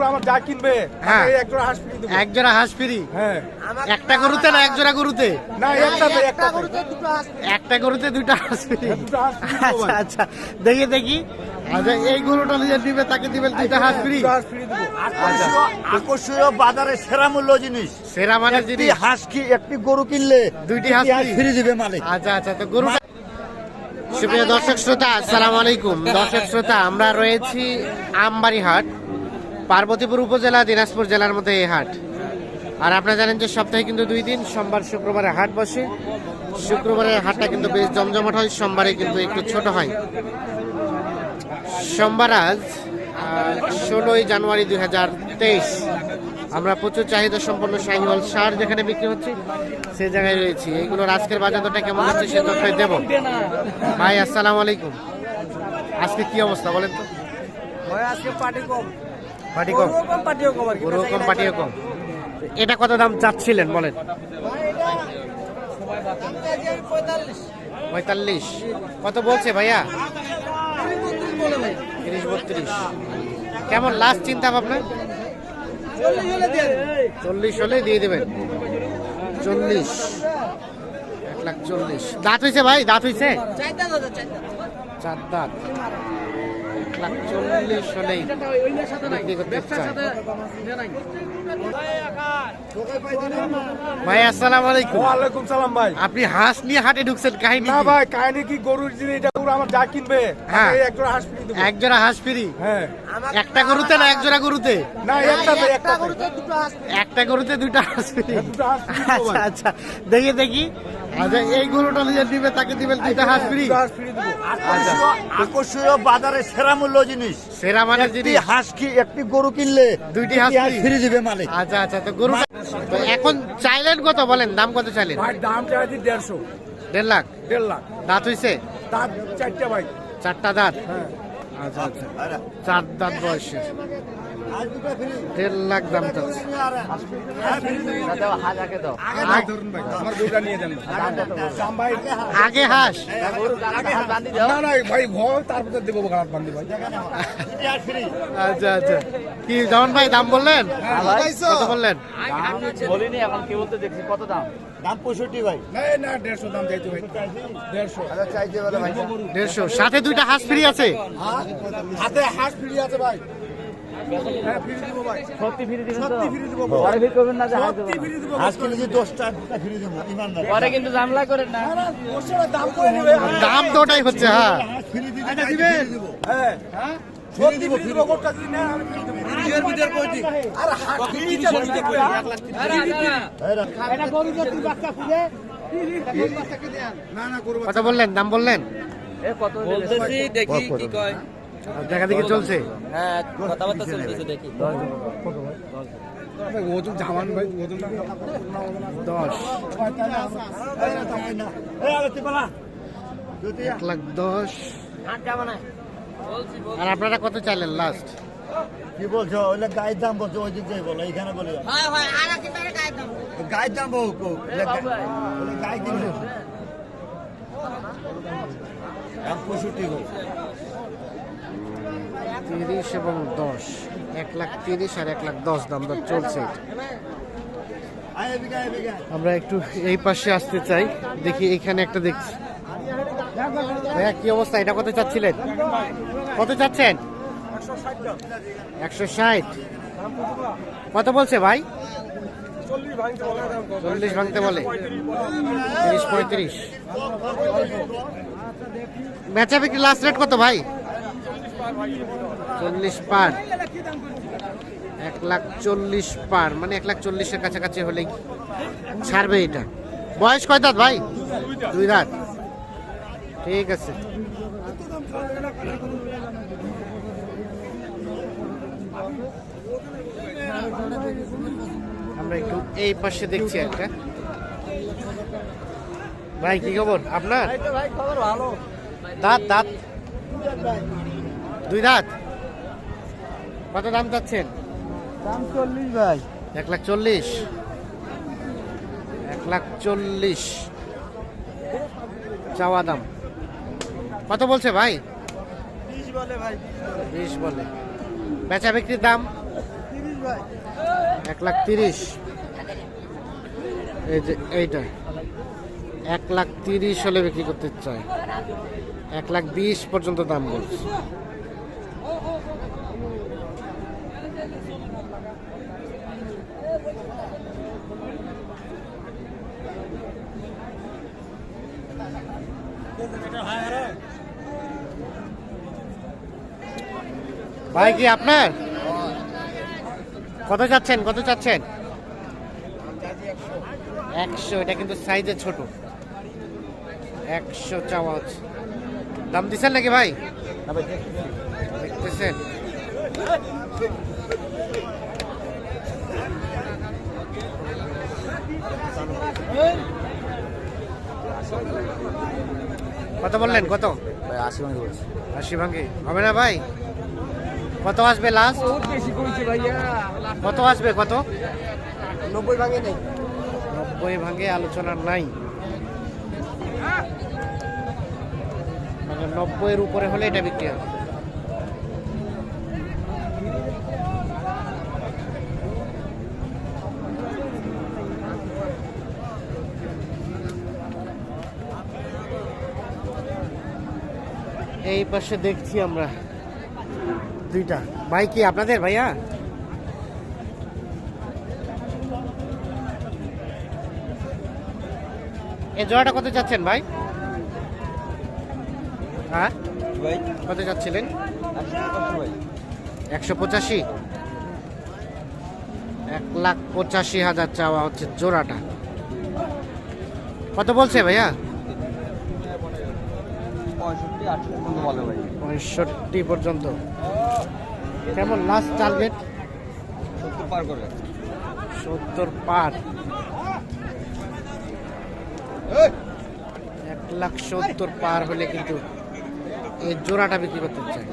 গরু আমার যা কিনবে হ্যাঁ। তাকে হাঁস ফ্রি দেবো। এক হাঁস ফ্রি? হ্যাঁ। একটা গরুতে না এক জোড়া গরুতে? না একটাতে একটাতে একটা গরুতে হাঁস ফ্রি। দুটো হাঁস free আচ্ছা আচ্ছা। দেখি দেখি। আচ্ছা এই গরুটা নিয়ে দিবে তাকে দিবেন দুইটা হাঁস ফ্রি? দুটো হাঁস ফ্রি দেবো। আকর্ষণীয় আকর্ষণীয় বাজারে সেরা মূল্য জিনিস। সেরা মানে একটি হাঁস কি একটি গরু কিনলে দুইটি হাঁস। ফ্রি। দিবে মালিক। আচ্ছা আচ্ছা। তো গরুটা সুপ্রিয় দর্শক শ্রোতা আসসালামু আলাইকুম। দর্শক শ্রোতা আমরা রয়েছি আমবাড়ি হাট পার্বতীপুর উপজেলা, দিনাজপুর জেলার মধ্যে এই হাট। আর আপনারা জানেন যে সপ্তাহে কিন্তু দুই দিন, সোমবার, শুক্রবারে হাট বসে। শুক্রবারের হাটটা কিন্তু বেশ জমজমাট হয়, সোমবারে কিন্তু একটু ছোট হয়। সোমবার আজ ষোলোই জানুয়ারি দুই হাজার তেইশ। আমরা প্রচুর চাহিদা সম্পন্ন শাহিওয়াল সার যেখানে বিক্রি হচ্ছে সেই জায়গায় রয়েছি। এইগুলোর আজকের বাজার দরটা কেমন হচ্ছে সে তথ্যই দেবো। ভাই, আসসালামু আলাইকুম। আজকে কি অবস্থা বলেন তো? আজকে কম। পাটি কম? কম কম আর কি গরু কম পাটিও কম। এটা কত দাম চাচ্ছিলেন বলেন? পঁয়তাল্লিশ। কত বলছে ভাইয়া? তিরিশ বত্রিশ। কেমন লাস্ট চিন্তা ভাবনা? চল্লিশ হলে দিয়ে দেবেন। চল্লিশ। এক লাখ চল্লিশ। দাঁত হয়েছে ভাই দাঁত হয়েছে চার দাঁত। লাখ চল্লিশ হলেই বিক্রি করতে চাই ভাই আসসালামু আলাইকুম। ওয়ালাইকুম সালাম ভাই। আপনি হাঁস নিয়ে হাটে ঢুকছেন কাহিনী না ভাই কাহিনী কি? গরুর জিনিস এটা গরু আমার যা কিনবে হ্যাঁ। তাকে এক জোড়া হাঁস ফ্রি দেবো। এক হাঁস ফ্রি? হ্যাঁ। একটা গরুতে না এক জোড়া গরুতে? না একটাতে একটাতে একটা গরুতে দুইটা হাঁস ফ্রি। দুটো হাঁস দেবো আচ্ছা আচ্ছা। দেখি দেখি। আচ্ছা এই গরুটা নিয়ে দিবে তাকে দিবেন দুইটা হাঁস ফ্রি। আকর্ষণীয় বাজারে সেরা মূল্য জিনিস। সেরা মানে জিনিস। হাঁস কি একটি গরু কিনলে দুইটি হাঁস ফ্রি। দিবে মালিক। আচ্ছা আচ্ছা তো গরু এখন চাইলেন কত বলেন? দাম কত চাইলেন? ভাই দাম চাইছি দেড়শো। দেড় লাখ? দেড় লাখ। দাঁত হইছে? তার চারটে ভাই। চারটা দাঁত? হ্যাঁ। আচ্ছা আচ্ছা। চার দাঁত বয়সে দেড় লাখ দাম চাচ্ছে। আগে ধরুন ভাই আমার গরুটা নিয়ে যান দাম ভাই। আগে হাঁস। না না ভাই ভয় তারপরে দেবো খারাপ বান্ধি ভাই। আচ্ছা আচ্ছা। কি ভাই দাম বললেন? কত বললেন? বলিনি এখন কি বলতে দেখছি কত দাম? দাম পঁয়ষট্টি ভাই। না না দেড়শো দাম চাইছি ভাই। দেড়শো। চাইছে দেড়শো। সাথে দুইটা হাঁস ফ্রি আছে? হাতে হাঁস ফ্রি আছে হ্যাঁ ভাই। সত্যি ফিরে দিবেন সত্যি ফ্রি দেবো পরে ফির করবেন না যে হাত সত্যি দেবো ফ্রি দেবো হাঁস কিনেছি দশটা দুটা ফ্রি দেবো ইমানদার। পরে কিন্তু ঝামেলা করেন না। না, না, ওর দাম করে নেবে। দাম তো ওটাই হচ্ছে হ্যাঁ। এটা দিবেন? হ্যাঁ। সত্যি ফ্রি দেবো গোটা যদি নেন আমি ফ্রি দেবো। নিজের ভিতর কই আরে হাঁস ফ্রি দিতে দিতে কই এক লাখ না না করব কত বললেন দাম বললেন? এ কত দেখি কি কয়। দেখা দেখি চলছে? হ্যাঁ কথাবার্তা চলতেছে দেখি। ওজন জামান ভাই ওজন দশ। এই আগে তুই বলা। যদি এক লাখ দশ। আর আপনারা কত চাইলেন লাস্ট কি বলছো? ওইলে গায়ের দাম বলছো ওই দিক দিয়ে বলো এইখানে বলে। গায়ের দাম বউ কো গায়ে হোক তিরিশ এবং দশ। এক লাখ তিরিশ আর এক লাখ দশ দাম দর চলছে। আমরা একটু এই পাশে আসতে চাই। দেখি এখানে একটা দেখছি ভাইয়া, কি অবস্থা? এটা কত চাচ্ছিলেন? কত চাচ্ছেন? একশো ষাট। কত বলছে ভাই? চল্লিশ ভাঙতে বলে তিরিশ পঁয়ত্রিশ। বেচা বিক্রি লাস্ট রেট কত ভাই? চল্লিশ পার। এক লাখ চল্লিশ পার মানে এক লাখ চল্লিশের কাছাকাছি হলেই ছাড়বে এটা। বয়স কয় দাঁত ভাই? দুই দাঁত। ঠিক আছে। আমরা একটু এই পাশে দেখছি একটা। ভাই কি খবর? আপনার? দাঁত দাঁত? দুই দাঁত? কত দাম চাচ্ছেন? দাম চল্লিশ ভাই। এক লাখ চল্লিশ। এক লাখ চল্লিশ। চাওয়া দাম। কত বলছে ভাই। বিশ বলে। বেচা বিক্রির দাম? এক লাখ তিরিশ। এই যে এইটা। এক লাখ তিরিশ হলে বিক্রি করতে চাই এক লাখ বিশ পর্যন্ত দাম বলছে। ভাই কি আপনার? কত চাচ্ছেন? কত চাচ্ছেন? একশো এটা কিন্তু সাইজে ছোট। একশো চাওয়া হচ্ছে। দাম দিচ্ছেন নাকি ভাই? দেখতেছেন। কত বললেন? কত? আশি ভাঙে বলছি। আশি ভাঙ্গে হবে না ভাই? কত আসবে লাস্ট বেশি করেছি ভাইয়া। কত আসবে কত? নব্বই ভাঙে নেই। নব্বই ভাঙে আলোচনা নাই। মানে নব্বইয়ের উপরে হলে এটা বিক্রি হবে। এই পাশে দেখছি আমরা। দুইটা। ভাই কি আপনাদের ভাইয়া? এই জোড়াটা কত যাচ্ছেন ভাই? হ্যাঁ? কত চাচ্ছিলেন? ভাই একশো পঁচাশি। এক লাখ পঁচাশি হাজার চাওয়া হচ্ছে জোড়াটা। কত বলছে ভাইয়া? পঁয়ষট্টি পর্যন্ত বলে ভাই পঁয়ষট্টি পর্যন্ত কেমন লাস্ট টার্গেট সত্তর পার করে। সত্তর পার। এক লাখ সত্তর পার হলে কিন্তু এই জোড়াটা বিক্রি করতে চাই।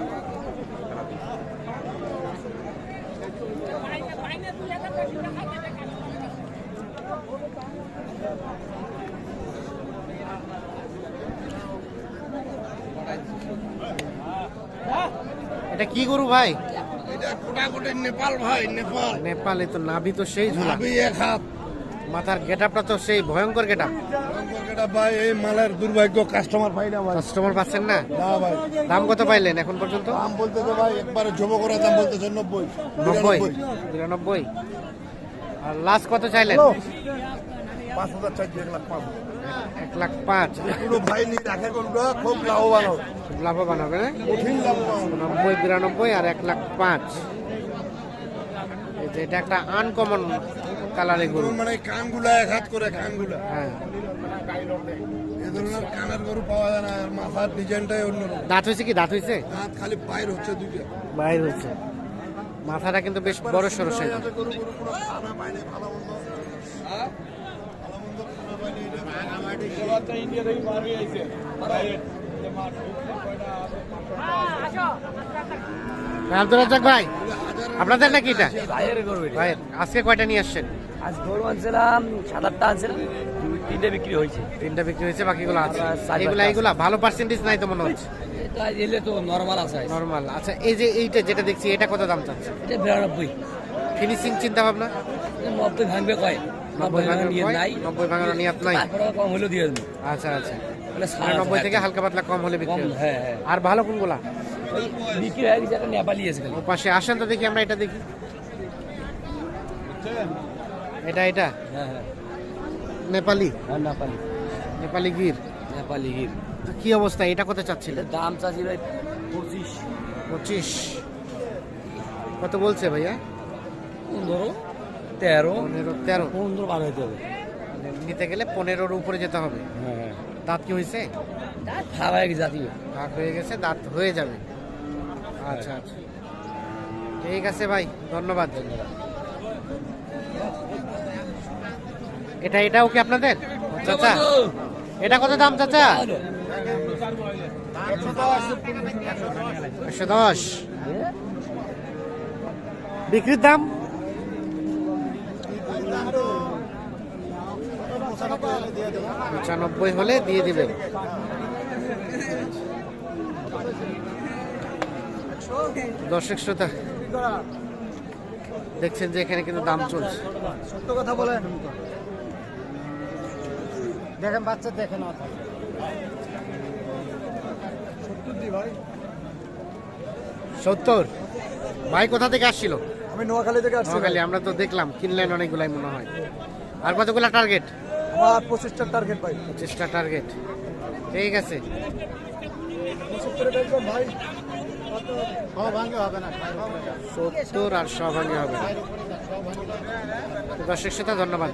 এটা কি গরু ভাই? কোটাকুটি নেপাল ভাই নেপাল। নেপালে তো নাভি তো সেই ঝুলা। এক হাত। মাথার গেটআপটা তো সেই ভয়ঙ্কর গেটআপ। এটা ভাই এই মালের দুর্ভাগ্য কাস্টমার পাই না ভাই। কাস্টমার পাচ্ছেন না? না ভাই। দাম কত পাইলেন এখন পর্যন্ত? দাম বলতে তো ভাই একবারে জব করা দাম নব্বই। নব্বই? বিরানব্বই। বিরানব্বই? আর লাস্ট কত চাইলেন? পাঁচ হাজার চাইছি এক লাখ পাঁচ। এক লাখ পাঁচ। কোনো ভাই নি রাখে কোনটা? খুব লাভবান হবে। লাভবান হবে না কঠিন লাভবান হবে। নব্বই বিরানব্বই আর এক লাখ পাঁচ। যে এটা একটা আনকমন কালারের গরু। মানে কানগুলা এক হাত করে কানগুলা। হ্যাঁ। এ ধরনের কানের গরু পাওয়া যায় না আর মাথার ডিজাইনটাই অন্যরকম দাঁত হয়েছে কি? দাঁত হয়েছে? দাঁত খালি পায়ের হচ্ছে দুইটা। বাইর হয়েছে। মাথাটা কিন্তু বেশ বড় সাইজ কোনো আব্দুল রাজ্জাক ভাই আপনাদের নাকি এটা? ভাইয়ের আজকে কয়টা নিয়ে আসছেন? আজ গরু আনছিলাম সাত আটটা আনছিলাম দুই তিনটে বিক্রি হয়েছে। তিনটা বিক্রি হয়েছে বাকিগুলো আছে। এগুলা এগুলা ভালো পার্সেন্টেজ নাই তো মনে হচ্ছে? এটা এলে তো নর্মাল আছে। নর্মাল আচ্ছা এই যে এইটা যেটা দেখছি এটা কত দাম চাচ্ছে? এটা বিরানব্বই। ফিনিশিং চিন্তা ভাবনা নব্বই ভাঙবে কয়? নব্বই নব্বই ভাঙা ভাঙার নিয়ে নাই। নব্বই ভাঙার নিয়ত নাই? কম হলেও দিয়ে আচ্ছা আচ্ছা। মানে সাড়ে নব্বই থেকে হালকা পাতলা কম হলে বিক্রি হ্যাঁ হ্যাঁ। আর ভালো কোনগুলা? বিক্রি হয়ে গেছে একটা নেপালি গেল ও পাশে আসেন তো দেখি আমরা এটা দেখি। এটা এটা? হ্যাঁ হ্যাঁ। নেপালি? হ্যাঁ নেপালি। নেপালি গির? নেপালি গির। তো কি অবস্থা? এটা কত চাচ্ছিলেন? দাম চাচ্ছিল পঁচিশ। পঁচিশ। কত বলছে ভাইয়া? পনেরো তেরো। পনেরো তেরো। পনেরো বার হইতে হবে। নিতে গেলে পনেরোর উপরে যেতে হবে। হ্যাঁ। দাঁত কি হয়েছে? খাওয়া গেছে জাতীয়। দাঁত হয়ে গেছে দাঁত হয়ে যাবে। আচ্ছা আচ্ছা। ঠিক আছে ভাই ধন্যবাদ ধন্যবাদ। এটা এটাও কি আপনাদের? চাচা এটা কত দাম চাচা? একশো দশ। বিক্রির দাম? পঁচানব্বই হলে দিয়ে দিবেন। দর্শক শ্রোতা দেখছেন যে এখানে কিন্তু দাম চলছে। সত্য কথা বলেন। দেখেন বাচ্চা দেখেন সত্তর ভাই। কোথা থেকে আসছিল? আমি নোয়াখালী থেকে আসছি নোয়াখালী আমরা তো দেখলাম কিনলেন অনেকগুলাই মনে হয়। আর কতগুলা টার্গেট আমার পঁচিশটা টার্গেট ভাই। পঁচিশটা টার্গেট ঠিক আছে। ভাই সত্তর আর সভাঙ্গে হবে না। দর্শক শ্রোতা ধন্যবাদ।